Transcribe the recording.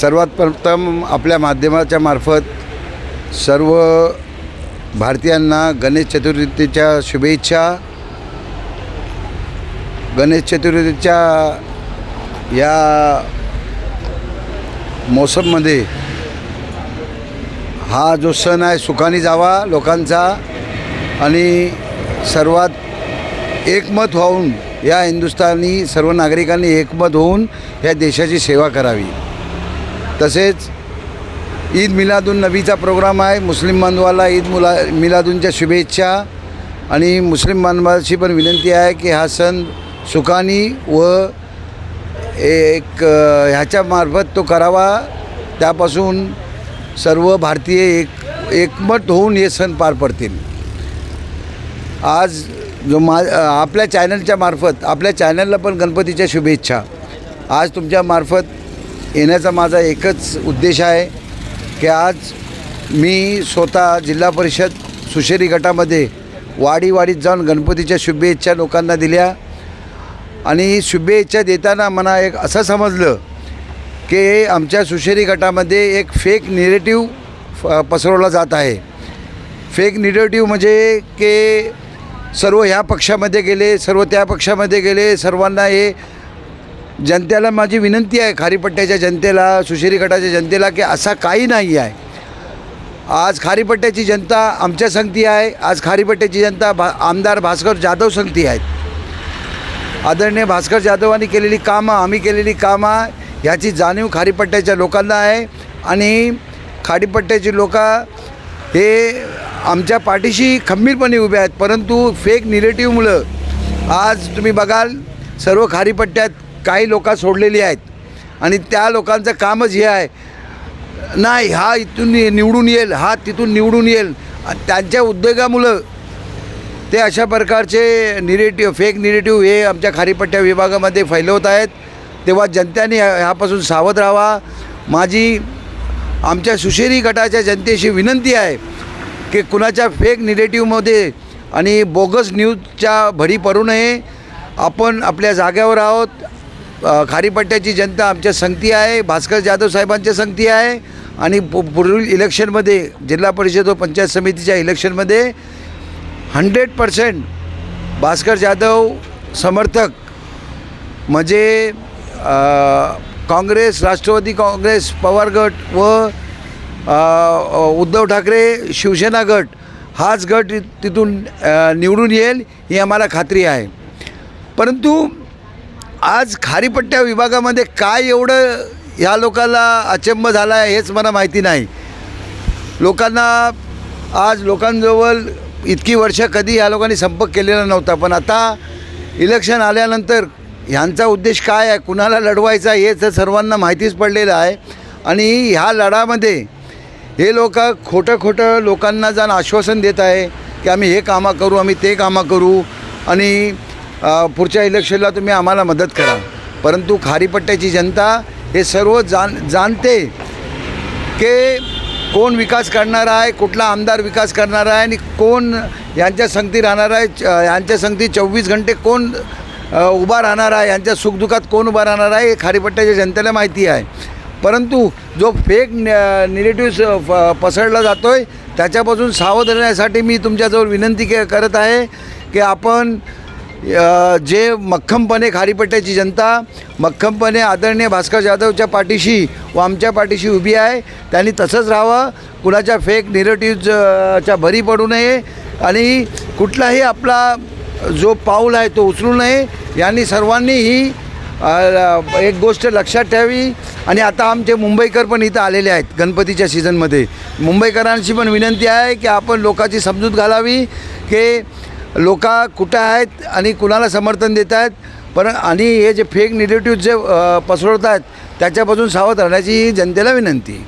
सर्वात प्रथम आपल्या माध्यमाच्या मार्फत सर्व भारतीयांना गणेश चतुर्थीच्या शुभेच्छा. गणेश चतुर्थीच्या या मोसममध्ये हा जो सण आहे सुखाने जावा लोकांचा आणि सर्वात एकमत होऊन या हिंदुस्थानी सर्व नागरिकांनी एकमत होऊन या देशाची सेवा करावी. तसेच ईद मिलादुन नबीचा प्रोग्राम आहे. मुस्लिम बांधवाला ईद मुला मिलादूनच्या शुभेच्छा. आणि मुस्लिम बांधवाची पण विनंती आहे की हा सण सुखानी व एक ह्याच्यामार्फत तो करावा. त्यापासून सर्व भारतीय एक एकमत होऊन हे सण पार पडतील. आज जो मा आपल्या चॅनलच्या मार्फत आपल्या चॅनलला पण गणपतीच्या शुभेच्छा. आज तुमच्या मार्फत येण्याचा माझा एकच उद्देश आहे की आज मी स्वतः जिल्हा परिषद सुशेरी गटामध्ये वाडी वाडीत जाऊन गणपतीच्या शुभेच्छा लोकांना दिल्या. आणि शुभेच्छा देताना मला एक असं समजलं की आमच्या सुशेरी गटामध्ये एक फेक निरेटिव्ह फ पसरवला जात आहे. फेक निरेटिव्ह म्हणजे की सर्व ह्या पक्षामध्ये गेले सर्व त्या पक्षामध्ये गेले सर्वांना हे जनतेला माझी विनंती आहे खारीपट्ट्याच्या जनतेला सुशेरी गटाच्या जनतेला की असा काही नाही आहे. आज खारीपट्ट्याची जनता आमच्या संगती आहे आज खारीपट्ट्याची जनता भा आमदार भास्कर जाधव संगती आहेत. आदरणीय भास्कर जाधवांनी केलेली कामं आम्ही केलेली कामं ह्याची जाणीव खारीपट्ट्याच्या लोकांना आहे. आणि खाडीपट्ट्याची लोक हे आमच्या पाठीशी खंबीरपणे उभे आहेत परंतु फेक निरेटिव्हमुळं आज तुम्ही बघाल सर्व खारीपट्ट्यात काही लोक सोडलेली आहेत. आणि त्या लोकांचं कामच हे आहे. नाही हा इथून निवडून येईल हा तिथून निवडून येईल. त्यांच्या उद्योगामुळं ते अशा प्रकारचे निरेटिव्ह फेक निरेटिव्ह हे आमच्या खारीपट्ट्या विभागामध्ये फैलवत आहेत. तेव्हा जनतेने ह्यापासून सावध राहावा. माझी आमच्या सुशेरी गटाच्या जनतेशी विनंती आहे की कुणाच्या फेक निरेटिव्हमध्ये आणि बोगस न्यूजच्या भरी पडू नये. आपण आपल्या जाग्यावर आहोत. खारीपट्ट्याची जनता आमच्या संगती आहे भास्कर जाधव साहेबांच्या संगती आहे आणि पु पुढील इलेक्शनमध्ये जिल्हा परिषद व पंचायत समितीच्या इलेक्शनमध्ये हंड्रेड पर्सेंट भास्कर जाधव समर्थक म्हणजे काँग्रेस राष्ट्रवादी काँग्रेस पवार गट व उद्धव ठाकरे शिवसेना गट हाच गट तिथून निवडून येईल ही आम्हाला खात्री आहे. परंतु आज खारीपट्ट्या विभागामध्ये काय एवढं ह्या लोकांना अचंब झाला आहे हेच मला माहिती नाही. लोकांना आज लोकांजवळ इतकी वर्ष कधी या लोकांनी संपर्क केलेला नव्हता पण आता इलेक्शन आल्यानंतर ह्यांचा उद्देश काय आहे कुणाला लढवायचा हे तर सर्वांना माहितीच पडलेलं आहे. आणि ह्या लढामध्ये हे लोक खोटं खोटं लोकांना जाण आश्वासन देत आहे की आम्ही हे कामं करू आम्ही ते कामं करू. आणि पुढच्या इलेक्शनला तुम्ही आम्हाला मदत करा. परंतु खारीपट्ट्याची जनता हे सर्व जाण जाणते की कोण विकास करणार आहे कुठला आमदार विकास करणार आहे आणि कोण यांच्या संगती राहणार आहे च- यांच्या संगती चोवीस घंटे कोण उभा राहणार आहे यांच्या सुखदुःखात कोण उभा राहणार आहे हे खारीपट्ट्याच्या जनतेला माहिती आहे. परंतु जो फेक निगेटिव्ह पसरला जातो आहे त्याच्यापासून सावध राहण्यासाठी मी तुमच्याजवळ विनंती के करत आहे की आपण जे मक्खमपणे खारीपट्ट्याची जनता मक्खमपणे आदरणीय भास्कर जाधवच्या पाठीशी व आमच्या पाठीशी उभी आहे. त्यांनी तसंच राहावं. कुणाच्या फेक निरेटिव्हच्या भरी पडू नये. आणि कुठलाही आपला जो पाऊल आहे तो उचलू नये. यांनी सर्वांनी ही एक गोष्ट लक्षात ठेवावी. आणि आता आमचे मुंबईकर पण इथं आलेले आहेत गणपतीच्या सीझनमध्ये मुंबईकरांशी पण विनंती आहे की आपण लोकांची समजूत घालावी की लोक कुठं आहेत आणि कुणाला समर्थन देत आहेत पण आणि हे जे फेक निगेटिव्ह जे पसरवत आहेत त्याच्यापासून सावध राहण्याची जनतेला विनंती.